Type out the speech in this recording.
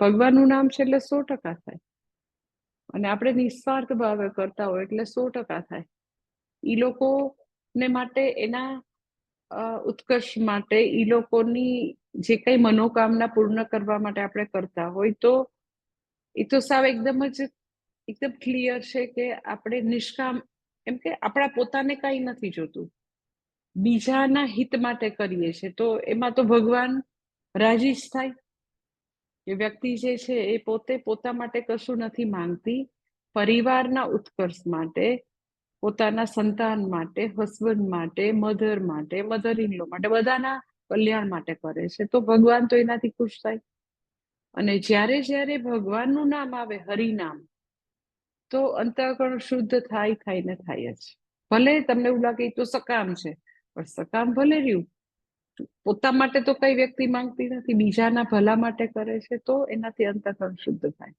ભગવાનનું નામ છે એટલે સો ટકા થાય. અને આપણે નિસ્વાર્થ ભાવે કરતા હોય એટલે સો ટકા થાય. એ લોકોને માટે એના ઉત્કર્ષ માટે એ લોકોની જે કઈ મનોકામના પૂર્ણ કરવા માટે આપણે કરતા હોય તો એ તો સાવ એકદમ જ, એકદમ ક્લિયર છે કે આપણે નિષ્કામ, એમ કે આપણા પોતાને કઈ નથી જોતું. બીજાના હિત માટે કરીએ છીએ તો એમાં તો ભગવાન રાજી જ થાય. એ વ્યક્તિ જે છે એ પોતે પોતા માટે કશું નથી માંગતી, પરિવારના ઉત્કર્ષ માટે, પોતાના સંતાન માટે હસબન્ડ માટે મધર માટે મધર ઇન લો માટે, બધાના કલ્યાણ માટે કરે છે. તો ભગવાન તો એનાથી ખુશ થાય. અને જ્યારે જ્યારે ભગવાનનું નામ આવે, હરિનામ, તો અંતઃકરણ શુદ્ધ થાય થાય ને થાય જ. ભલે તમને એવું લાગે તો સકામ છે, પણ સકામ ભલે રહ્યું પોતા માટે તો કઈ વ્યક્તિ માંગતી નથી, બીજાના ભલા માટે કરે છે તો એનાથી અંતઃકરણ શુદ્ધ થાય.